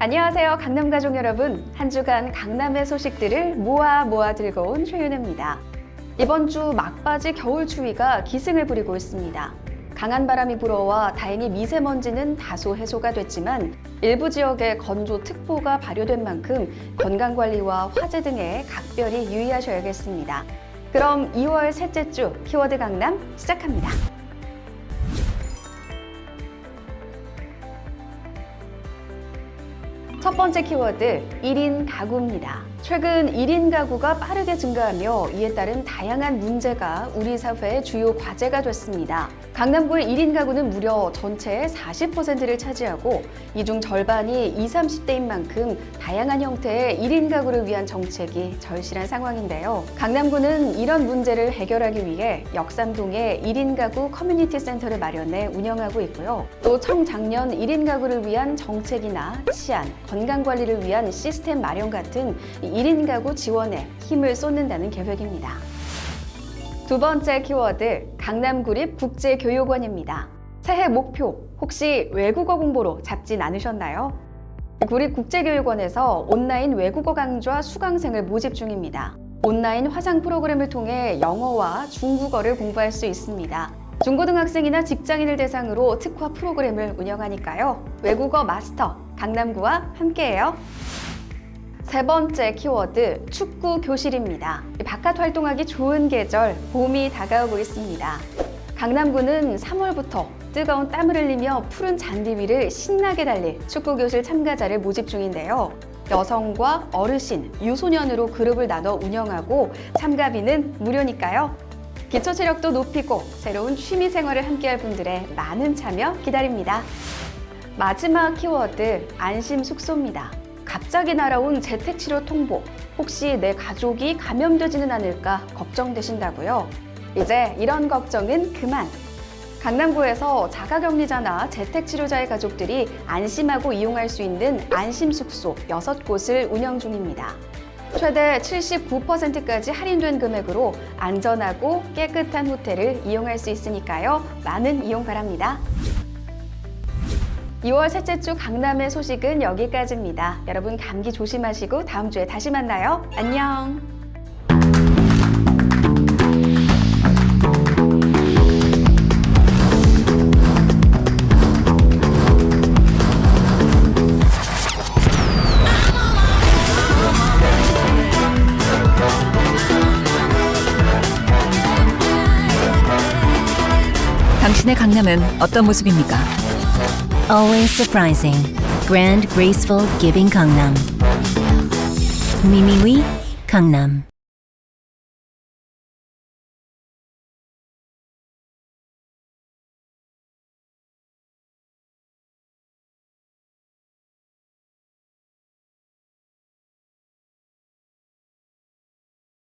안녕하세요, 강남 가족 여러분. 한 주간 강남의 소식들을 모아 모아 들고 온 최윤혜입니다. 이번 주 막바지 겨울 추위가 기승을 부리고 있습니다. 강한 바람이 불어와 다행히 미세먼지는 다소 해소가 됐지만 일부 지역에 건조 특보가 발효된 만큼 건강 관리와 화재 등에 각별히 유의하셔야겠습니다. 그럼 2월 셋째 주 키워드 강남 시작합니다. 첫 번째 키워드 1인 가구입니다. 최근 1인 가구가 빠르게 증가하며 이에 따른 다양한 문제가 우리 사회의 주요 과제가 됐습니다. 강남구의 1인 가구는 무려 전체의 40%를 차지하고 이 중 절반이 20, 30대인 만큼 다양한 형태의 1인 가구를 위한 정책이 절실한 상황인데요. 강남구는 이런 문제를 해결하기 위해 역삼동에 1인 가구 커뮤니티 센터를 마련해 운영하고 있고요. 또 청장년 1인 가구를 위한 정책이나 치안, 건강 관리를 위한 시스템 마련 같은 1인 가구 지원에 힘을 쏟는다는 계획입니다. 두 번째 키워드 강남구립 국제교육원입니다. 새해 목표 혹시 외국어 공부로 잡진 않으셨나요? 구립 국제교육원에서 온라인 외국어 강좌 수강생을 모집 중입니다. 온라인 화상 프로그램을 통해 영어와 중국어를 공부할 수 있습니다. 중고등학생이나 직장인을 대상으로 특화 프로그램을 운영하니까요. 외국어 마스터 강남구와 함께해요. 세 번째 키워드 축구 교실입니다. 바깥 활동하기 좋은 계절 봄이 다가오고 있습니다. 강남구는 3월부터 뜨거운 땀을 흘리며 푸른 잔디 위를 신나게 달릴 축구 교실 참가자를 모집 중인데요. 여성과 어르신, 유소년으로 그룹을 나눠 운영하고 참가비는 무료니까요. 기초 체력도 높이고 새로운 취미 생활을 함께할 분들의 많은 참여 기다립니다. 마지막 키워드 안심 숙소입니다. 갑자기 날아온 재택치료 통보. 혹시 내 가족이 감염되지는 않을까 걱정되신다고요? 이제 이런 걱정은 그만. 강남구에서 자가격리자나 재택치료자의 가족들이 안심하고 이용할 수 있는 안심숙소 6곳을 운영 중입니다. 최대 79%까지 할인된 금액으로 안전하고 깨끗한 호텔을 이용할 수 있으니까요. 많은 이용 바랍니다. 2월 셋째 주 강남의 소식은 여기까지입니다. 여러분 감기 조심하시고 다음 주에 다시 만나요. 안녕. 당신의 강남은 어떤 모습입니까? Always surprising. Grand, graceful, giving Gangnam. Mimiwi, Gangnam.